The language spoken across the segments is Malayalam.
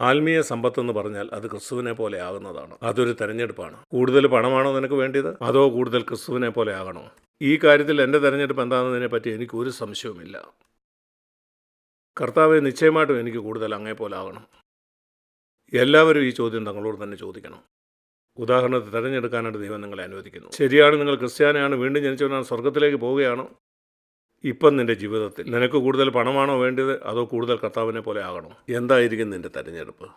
ആത്മീയ സമ്പത്ത് എന്ന് പറഞ്ഞാൽ അത് ക്രിസ്തുവിനെ പോലെ ആകുന്നതാണ്. അതൊരു തെരഞ്ഞെടുപ്പാണ്. കൂടുതൽ പണമാണോ നിനക്ക് വേണ്ടിയത്? അതോ കൂടുതൽ ക്രിസ്തുവിനെ പോലെ ആകണോ? ഈ കാര്യത്തിൽ എന്റെ തെരഞ്ഞെടുപ്പ് എന്താണെന്നതിനെ പറ്റി എനിക്ക് ഒരു സംശയവുമില്ല. കർത്താവെ നിശ്ചയമായിട്ടും എനിക്ക് കൂടുതൽ അങ്ങേ പോലെ ആകണം. എല്ലാവരും ഈ ചോദ്യം തങ്ങളോട് തന്നെ ചോദിക്കണം. ഉദാഹരണത്തിന് തിരഞ്ഞെടുക്കാനായിട്ട് ദൈവം നിങ്ങളെ അനുവദിക്കുന്നു. ശരിയാണ് നിങ്ങൾ ക്രിസ്ത്യാനിയാണ് വീണ്ടും ജനിച്ചവനാണ് സ്വർഗത്തിലേക്ക് പോവുകയാണോ? ഇപ്പം നിന്റെ ജീവിതത്തിൽ നിനക്ക് കൂടുതൽ പണമാണോ വേണ്ടത്? അതോ കൂടുതൽ കർത്താവിനെ പോലെ ആകണോ? എന്തായിരിക്കും നിന്റെ തിരഞ്ഞെടുപ്പ്?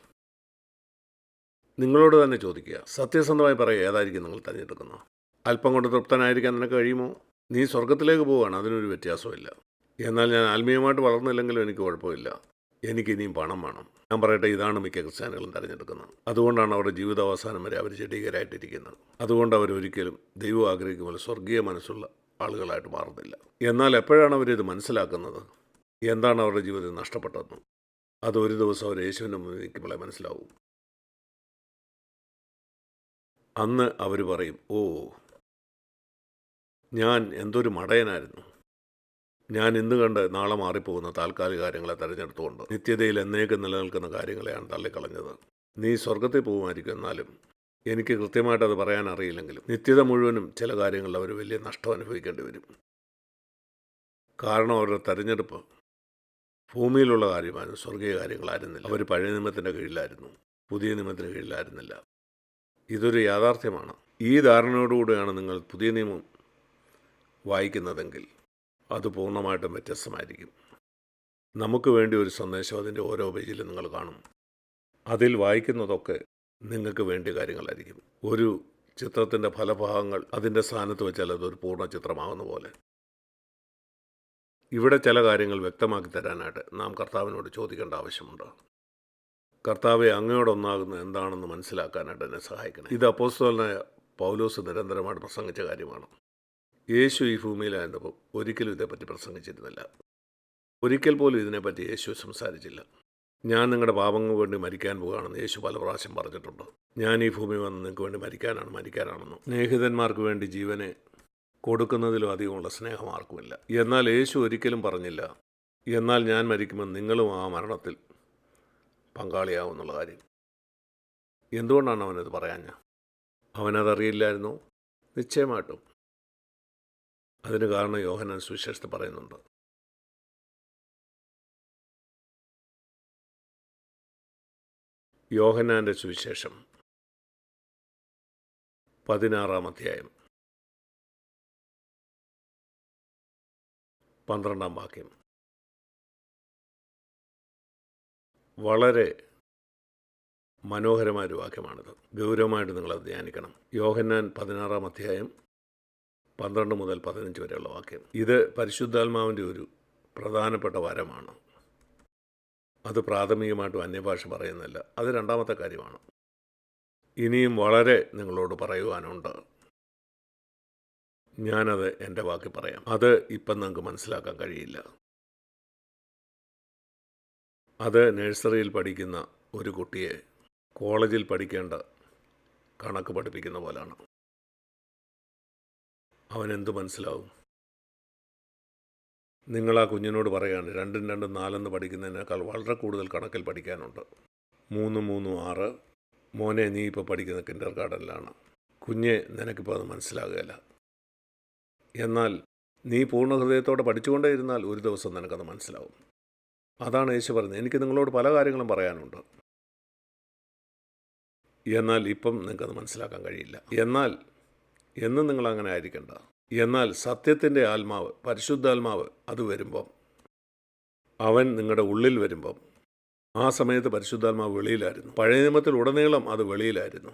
നിങ്ങളോട് തന്നെ ചോദിക്കുക. സത്യസന്ധമായി പറയുക ഏതായിരിക്കും നിങ്ങൾ തിരഞ്ഞെടുക്കുന്നത്? അല്പം കൊണ്ട് തൃപ്തനായിരിക്കാൻ നിനക്ക് കഴിയുമോ? നീ സ്വർഗത്തിലേക്ക് പോവുകയാണ് അതിനൊരു വ്യത്യാസമില്ല എന്നാൽ ഞാൻ ആത്മീയമായിട്ട് വളർന്നില്ലെങ്കിലും എനിക്ക് കുഴപ്പമില്ല. എനിക്ക് ഇനിയും പണം വേണം. ഞാൻ പറയട്ടെ ഇതാണ് മിക്ക ക്രിസ്ത്യാനികളും തിരഞ്ഞെടുക്കുന്നത്. അതുകൊണ്ടാണ് അവരുടെ ജീവിതാവസാനം വരെ അവർ ചെടികരായിട്ടിരിക്കുന്നത് അതുകൊണ്ട് അവർ ഒരിക്കലും ദൈവം ആഗ്രഹിക്കുന്ന പോലെ സ്വർഗീയ മനസ്സുള്ള ആളുകളായിട്ട് മാറുന്നില്ല. എന്നാൽ എപ്പോഴാണ് അവരിത് മനസ്സിലാക്കുന്നത്? എന്താണ് അവരുടെ ജീവിതത്തിൽ നഷ്ടപ്പെട്ടതെന്ന്? അത് ഒരു ദിവസം അവർ യേശുവിന്റെ മുന്നിൽ നിൽക്കുമ്പോഴേ മനസ്സിലാവും. അന്ന് അവർ പറയും ഓ ഞാൻ എന്തൊരു മടയനായിരുന്നു. ഞാൻ ഇന്ന് കണ്ട് നാളെ മാറിപ്പോകുന്ന താൽക്കാലിക കാര്യങ്ങളെ തിരഞ്ഞെടുത്തുകൊണ്ട് നിത്യതയിൽ എന്നേക്കും നിലനിൽക്കുന്ന കാര്യങ്ങളെയാണ് തള്ളിക്കളഞ്ഞത്. നീ സ്വർഗത്തിൽ പോകുമായിരിക്കും എന്നാലും എനിക്ക് കൃത്യമായിട്ട് അത് പറയാൻ അറിയില്ലെങ്കിലും നിത്യത മുഴുവനും ചില കാര്യങ്ങളിൽ അവർ വലിയ നഷ്ടം അനുഭവിക്കേണ്ടി വരും. കാരണം അവരുടെ തെരഞ്ഞെടുപ്പ് ഭൂമിയിലുള്ള കാര്യമായിരുന്നു സ്വർഗീയ കാര്യങ്ങളായിരുന്നില്ല. അവർ പഴയ നിയമത്തിന്റെ കീഴിലായിരുന്നു പുതിയ നിയമത്തിന് കീഴിലായിരുന്നില്ല. ഇതൊരു യാഥാർത്ഥ്യമാണ്. ഈ ധാരണയോടുകൂടിയാണ് നിങ്ങൾ പുതിയ നിയമം വായിക്കുന്നതെങ്കിൽ അത് പൂർണമായിട്ടും വ്യത്യസ്തമായിരിക്കും. നമുക്ക് വേണ്ടി ഒരു സന്ദേശം അതിന്റെ ഓരോ പേജിലും നിങ്ങൾ കാണും. അതിൽ വായിക്കുന്നതൊക്കെ നിങ്ങൾക്ക് വേണ്ടിയ കാര്യങ്ങളായിരിക്കും. ഒരു ചിത്രത്തിന്റെ ഫലഭാഗങ്ങൾ അതിന്റെ സ്ഥാനത്ത് വെച്ചാൽ അതൊരു പൂർണ ചിത്രമാകുന്ന പോലെ. ഇവിടെ ചില കാര്യങ്ങൾ വ്യക്തമാക്കി തരാനായിട്ട് നാം കർത്താവിനോട് ചോദിക്കേണ്ട ആവശ്യമുണ്ട്. കർത്താവെ അങ്ങയോടൊന്നാകുന്ന എന്താണെന്ന് മനസ്സിലാക്കാനായിട്ട് എന്നെ സഹായിക്കണം. ഇത് അപ്പോസ്തോലനായ പൗലോസ് നിരന്തരമായിട്ട് പ്രസംഗിച്ച കാര്യമാണ്. യേശു ഈ ഭൂമിയിലായിരുന്നപ്പോൾ ഒരിക്കലും ഇതേപ്പറ്റി പ്രസംഗിച്ചിരുന്നില്ല. ഒരിക്കൽ പോലും ഇതിനെപ്പറ്റി യേശു സംസാരിച്ചില്ല. ഞാൻ നിങ്ങളുടെ പാപങ്ങൾക്ക് വേണ്ടി മരിക്കാൻ പോകുകയാണെന്ന് യേശു പല പ്രാവശ്യം പറഞ്ഞിട്ടുണ്ട്. ഞാൻ ഈ ഭൂമി വന്ന് നിങ്ങൾക്ക് വേണ്ടി മരിക്കാനാണ് മരിക്കാനാണെന്നും. സ്നേഹിതന്മാർക്ക് വേണ്ടി ജീവനെ കൊടുക്കുന്നതിലും അധികമുള്ള സ്നേഹം ആർക്കുമില്ല എന്നാൽ യേശു ഒരിക്കലും പറഞ്ഞില്ല എന്നാൽ ഞാൻ മരിക്കുമ്പോൾ നിങ്ങളും ആ മരണത്തിൽ പങ്കാളിയാവും എന്നുള്ള കാര്യം. എന്തുകൊണ്ടാണ് അവനത് പറയാഞ്ഞ? അവനതറിയില്ലായിരുന്നു. നിശ്ചയമായിട്ടും. അതിന് കാരണം യോഹനൻ സുവിശേഷത്തിൽ പറയുന്നുണ്ട്. യോഹനാന്റെ സുവിശേഷം. പതിനാറാം അധ്യായം. പന്ത്രണ്ടാം വാക്യം. വളരെ മനോഹരമായൊരു വാക്യമാണിത്. ഗൗരവമായിട്ട് നിങ്ങളത് ധ്യാനിക്കണം. യോഹന്നാൻ പതിനാറാം അധ്യായം പന്ത്രണ്ട് മുതൽ പതിനഞ്ച് വരെയുള്ള വാക്യം. ഇത് പരിശുദ്ധാത്മാവിന്റെ ഒരു പ്രധാനപ്പെട്ട വരമാണ്. അത് പ്രാഥമികമായിട്ടും അന്യഭാഷ പറയുന്നില്ല അത് രണ്ടാമത്തെ കാര്യമാണ്. ഇനിയും വളരെ നിങ്ങളോട് പറയുവാനുണ്ട്. ഞാനത് എന്റെ വാക്കി പറയാം. അത് ഇപ്പം നിങ്ങൾക്ക് മനസ്സിലാക്കാൻ കഴിയില്ല. അത് നഴ്സറിയിൽ പഠിക്കുന്ന ഒരു കുട്ടിയെ കോളേജിൽ പഠിക്കേണ്ട കണക്ക് പഠിപ്പിക്കുന്ന പോലാണ്. അവനെന്ത് മനസ്സിലാവും? നിങ്ങൾ ആ കുഞ്ഞിനോട് പറയാണ് രണ്ടും രണ്ടും നാലെന്ന് പഠിക്കുന്നതിനേക്കാൾ വളരെ കൂടുതൽ കണക്കിൽ പഠിക്കാനുണ്ട്. മൂന്ന് മൂന്നും ആറ്. മോനെ നീ ഇപ്പോൾ പഠിക്കുന്ന കിൻഡർ ഗാർഡനിലാണ് കുഞ്ഞെ നിനക്കിപ്പോൾ അത് മനസ്സിലാകുകയില്ല. എന്നാൽ നീ പൂർണ ഹൃദയത്തോടെ പഠിച്ചുകൊണ്ടേ ഇരുന്നാൽ ഒരു ദിവസം നിനക്കത് മനസ്സിലാവും. അതാണ് യേശു പറഞ്ഞത്. എനിക്ക് നിങ്ങളോട് പല കാര്യങ്ങളും പറയാനുണ്ട്. എന്നാൽ ഇപ്പം നിങ്ങൾക്കത് മനസ്സിലാക്കാൻ കഴിയില്ല. എന്നാൽ എന്നും നിങ്ങൾ അങ്ങനെ ആയിരിക്കണ്ട. എന്നാൽ സത്യത്തിന്റെ ആത്മാവ് പരിശുദ്ധാത്മാവ് അത് വരുമ്പം അവൻ നിങ്ങളുടെ ഉള്ളിൽ വരുമ്പം ആ സമയത്ത് പരിശുദ്ധാത്മാവ് വെളിയിലായിരുന്നു. പഴയ നിയമത്തിൽ ഉടനീളം അത് വെളിയിലായിരുന്നു.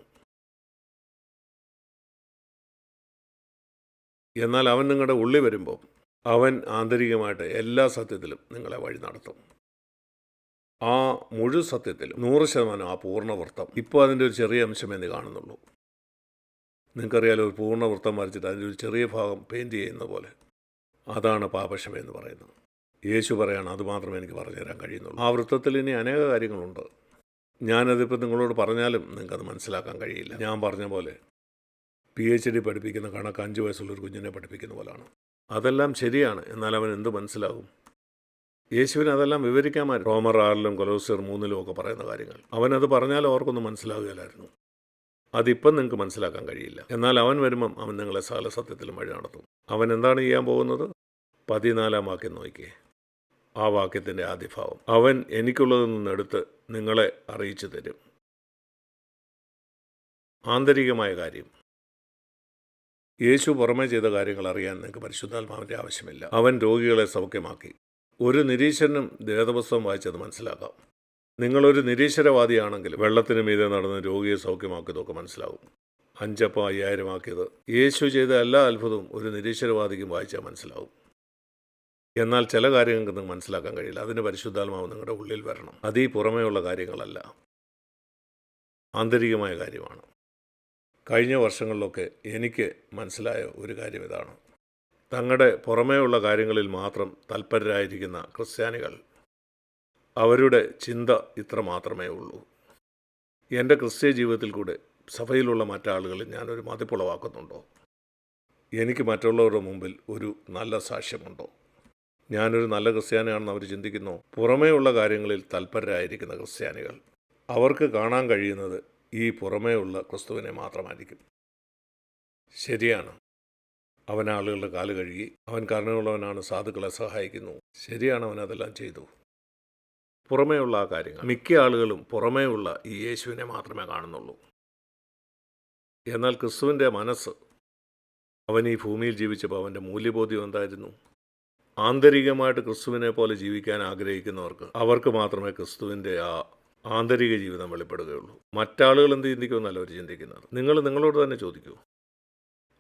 എന്നാൽ അവൻ നിങ്ങളുടെ ഉള്ളിൽ വരുമ്പോൾ അവൻ ആന്തരികമായിട്ട് എല്ലാ സത്യത്തിലും നിങ്ങളെ വഴി നടത്തും. ആ മുഴു സത്യത്തിലും നൂറ് ശതമാനം ആ പൂർണവൃത്തം ഇപ്പോൾ അതിന്റെ ഒരു ചെറിയ അംശമേ കാണുന്നുള്ളൂ. നിങ്ങൾക്കറിയാലോ ഒരു പൂർണ വൃത്തം വരച്ചിട്ട് അതിന്റെ ഒരു ചെറിയ ഭാഗം പെയിന്റ് ചെയ്യുന്ന പോലെ. അതാണ് പാപക്ഷമ എന്ന് പറയുന്നത്. യേശു പറയാണ് അത് മാത്രമേ എനിക്ക് പറഞ്ഞു തരാൻ കഴിയുന്നുള്ളൂ. ആ വൃത്തത്തിൽ ഇനി അനേക കാര്യങ്ങളുണ്ട്. ഞാനതിപ്പോൾ നിങ്ങളോട് പറഞ്ഞാലും നിങ്ങൾക്കത് മനസ്സിലാക്കാൻ കഴിയില്ല. ഞാൻ പറഞ്ഞ പോലെ പി എച്ച് ഡി പഠിപ്പിക്കുന്ന കണക്ക് അഞ്ച് വയസ്സുള്ളൊരു കുഞ്ഞിനെ പഠിപ്പിക്കുന്ന പോലാണ്. അതെല്ലാം ശരിയാണ് എന്നാൽ അവൻ എന്ത് മനസ്സിലാകും? യേശുവിന് അതെല്ലാം വിവരിക്കാമായിരുന്നു റോമർ ആറിലും കൊലോസിയർ മൂന്നിലും ഒക്കെ പറയുന്ന കാര്യങ്ങൾ. അവനത് പറഞ്ഞാൽ അവർക്കൊന്നും മനസ്സിലാവുകയില്ലായിരുന്നു അതിപ്പം നിങ്ങൾക്ക് മനസ്സിലാക്കാൻ കഴിയില്ല. എന്നാൽ അവൻ വരുമ്പം അവൻ നിങ്ങളെ സകല സത്യത്തിലും വഴി നടത്തും. അവൻ എന്താണ് ചെയ്യാൻ പോകുന്നത്? പതിനാലാം വാക്യം നോക്കിയേ. ആ വാക്യത്തിന്റെ ആദ്യഭാവം. അവൻ എനിക്കുള്ളതിൽ നിന്നെടുത്ത് നിങ്ങളെ അറിയിച്ചു തരും. ആന്തരികമായ കാര്യം. യേശു പുറമേ ചെയ്ത കാര്യങ്ങൾ അറിയാൻ നിങ്ങൾക്ക് പരിശുദ്ധാത്മാവിന്റെ ആവശ്യമില്ല. അവൻ രോഗികളെ സൗഖ്യമാക്കി. ഒരു നിരീശ്വരനും വേദപുസ്തകം വായിച്ചത് മനസ്സിലാക്കാം. നിങ്ങളൊരു നിരീശ്വരവാദിയാണെങ്കിൽ വെള്ളത്തിന് മീതെ നടന്ന് രോഗിയെ സൗഖ്യമാക്കിയതൊക്കെ മനസ്സിലാവും. അഞ്ചപ്പം അയ്യായിരം ആക്കിയത് യേശു ചെയ്ത എല്ലാ അത്ഭുതവും ഒരു നിരീശ്വരവാദിക്കും വായിച്ചാൽ മനസ്സിലാവും. എന്നാൽ ചില കാര്യങ്ങൾക്ക് നിങ്ങൾക്ക് മനസ്സിലാക്കാൻ കഴിയില്ല. അതിന് പരിശുദ്ധാത്മാവ് നിങ്ങളുടെ ഉള്ളിൽ വരണം. അത് പുറമേയുള്ള കാര്യങ്ങളല്ല. ആന്തരികമായ കാര്യമാണ്. കഴിഞ്ഞ വർഷങ്ങളിലൊക്കെ എനിക്ക് മനസ്സിലായ ഒരു കാര്യം ഇതാണ്. തങ്ങളുടെ പുറമേയുള്ള കാര്യങ്ങളിൽ മാത്രം തൽപരരായിരിക്കുന്ന ക്രിസ്ത്യാനികൾ അവരുടെ ചിന്ത ഇത്ര മാത്രമേ ഉള്ളൂ. എന്റെ ക്രിസ്ത്യ ജീവിതത്തിൽ കൂടെ സഭയിലുള്ള മറ്റാളുകളെ ഞാനൊരു മതിപ്പുളവാക്കുന്നുണ്ടോ? എനിക്ക് മറ്റുള്ളവരുടെ മുമ്പിൽ ഒരു നല്ല സാക്ഷ്യമുണ്ടോ? ഞാനൊരു നല്ല ക്രിസ്ത്യാനിയാണെന്ന് അവർ ചിന്തിക്കുന്നു? പുറമേയുള്ള കാര്യങ്ങളിൽ തൽപരരായിരിക്കുന്ന ക്രിസ്ത്യാനികൾ. അവർക്ക് കാണാൻ കഴിയുന്നത് ഈ പുറമേയുള്ള ക്രിസ്തുവിനെ മാത്രമായിരിക്കും. ശരിയാണ്. അവൻ ആളുകളുടെ കാൽ കഴുകി അവൻ കരുണയുള്ളവനാണ് സാധുക്കളെ സഹായിക്കുന്നു. ശരിയാണ് അവൻ അതെല്ലാം ചെയ്തു. പുറമേയുള്ള ആ കാര്യങ്ങൾ. മിക്ക ആളുകളും പുറമേയുള്ള ഈ യേശുവിനെ മാത്രമേ കാണുന്നുള്ളൂ. എന്നാൽ ക്രിസ്തുവിന്റെ മനസ്സ് അവൻ ഈ ഭൂമിയിൽ ജീവിച്ചപ്പോൾ അവന്റെ മൂല്യബോധ്യം എന്തായിരുന്നു? ആന്തരികമായിട്ട് ക്രിസ്തുവിനെ പോലെ ജീവിക്കാൻ ആഗ്രഹിക്കുന്നവർക്ക് അവർക്ക് മാത്രമേ ക്രിസ്തുവിന്റെ ആ ആന്തരിക ജീവിതം വെളിപ്പെടുകയുള്ളൂ. മറ്റാളുകൾ എന്ത് ചിന്തിക്കുമെന്നല്ല അവർ ചിന്തിക്കുന്നത്. നിങ്ങൾ നിങ്ങളോട് തന്നെ ചോദിക്കൂ.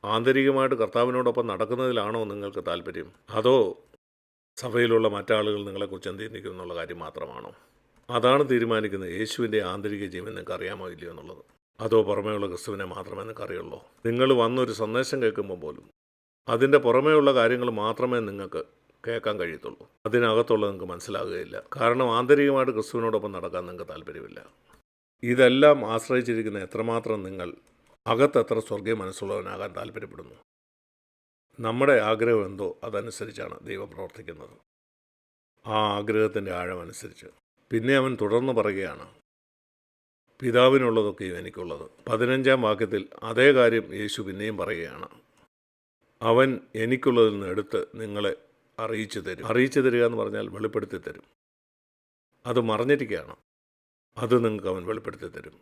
ആന്തരികമായിട്ട് കർത്താവിനോടൊപ്പം നടക്കുന്നതിലാണോ നിങ്ങൾക്ക് താല്പര്യം? അതോ സഭയിലുള്ള മറ്റാളുകൾ നിങ്ങളെക്കുറിച്ച് എന്ത് ചിന്തിക്കും എന്നുള്ള കാര്യം മാത്രമാണോ? അതാണ് തീരുമാനിക്കുന്നത്. യേശുവിന്റെ ആന്തരിക ജീവൻ നിങ്ങൾക്ക് അറിയാമോ ഇല്ലയോ എന്നുള്ളത്. അതോ പുറമേയുള്ള ക്രിസ്തുവിനെ മാത്രമേ നിങ്ങൾക്ക് അറിയുള്ളൂ നിങ്ങൾ വന്നൊരു സന്ദേശം കേൾക്കുമ്പോൾ പോലും അതിന്റെ പുറമേയുള്ള കാര്യങ്ങൾ മാത്രമേ നിങ്ങൾക്ക് കേൾക്കാൻ കഴിയത്തുള്ളൂ. അതിനകത്തുള്ളത് നിങ്ങൾക്ക് മനസ്സിലാകുകയില്ല. കാരണം ആന്തരികമായിട്ട് ക്രിസ്തുവിനോടൊപ്പം നടക്കാൻ നിങ്ങൾക്ക് താല്പര്യമില്ല. ഇതെല്ലാം ആശ്രയിച്ചിരിക്കുന്ന എത്രമാത്രം നിങ്ങൾ അകത്തെത്ര സ്വർഗീയ മനസ്സുള്ളവനാകാൻ താല്പര്യപ്പെടുന്നു? നമ്മുടെ ആഗ്രഹം എന്തോ അതനുസരിച്ചാണ് ദൈവം പ്രവർത്തിക്കുന്നത്. ആ ആഗ്രഹത്തിന്റെ ആഴമനുസരിച്ച് പിന്നെ അവൻ തുടർന്ന് പറയുകയാണ് പിതാവിനുള്ളതൊക്കെയും എനിക്കുള്ളത്. പതിനഞ്ചാം വാക്യത്തിൽ അതേ കാര്യം യേശു പിന്നെയും പറയുകയാണ് അവൻ എനിക്കുള്ളതിൽ നിന്ന് എടുത്ത് നിങ്ങളെ അറിയിച്ചു തരും. അറിയിച്ചു തരിക എന്ന് പറഞ്ഞാൽ വെളിപ്പെടുത്തി തരും. അത് മറഞ്ഞിരിക്കുകയാണ്. അത് നിങ്ങൾക്ക് അവൻ വെളിപ്പെടുത്തി തരും.